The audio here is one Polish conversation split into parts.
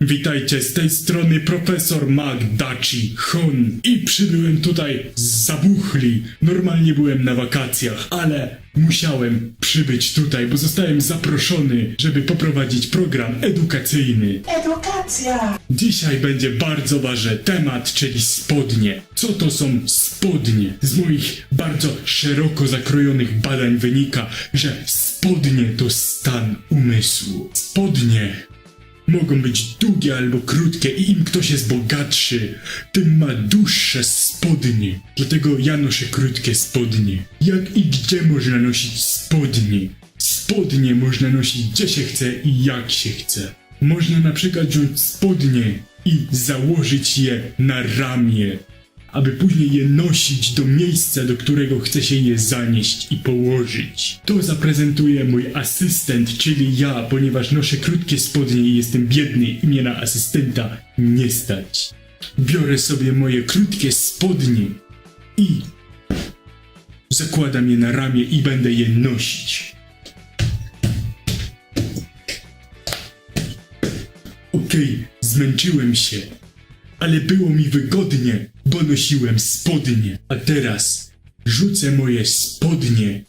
Witajcie, z tej strony profesor Magdachi Hon i przybyłem tutaj z zabuchli. Normalnie byłem na wakacjach, ale musiałem przybyć tutaj, bo zostałem zaproszony, żeby poprowadzić program edukacyjny. Edukacja! Dzisiaj będzie bardzo ważny temat, czyli spodnie. Co to są spodnie? Z moich bardzo szeroko zakrojonych badań wynika, że spodnie to stan umysłu. Spodnie mogą być długie albo krótkie i im ktoś jest bogatszy, tym ma dłuższe spodnie. Dlatego ja noszę krótkie spodnie. Jak i gdzie można nosić spodnie? Spodnie można nosić gdzie się chce i jak się chce. Można na przykład wziąć spodnie i założyć je na ramię, aby później je nosić do miejsca, do którego chce się je zanieść i położyć. To zaprezentuje mój asystent, czyli ja, ponieważ noszę krótkie spodnie i jestem biedny i mnie na asystenta nie stać. Biorę sobie moje krótkie spodnie i zakładam je na ramię i będę je nosić. Okej, zmęczyłem się, ale było mi wygodnie, bo nosiłem spodnie. A teraz rzucę moje spodnie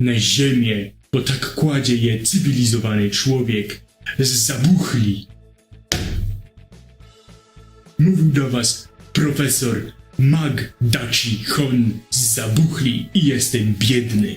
na ziemię, bo tak kładzie je cywilizowany człowiek z zabuchli. Mówił do was profesor Mag Dachi Hon z zabuchli i jestem biedny.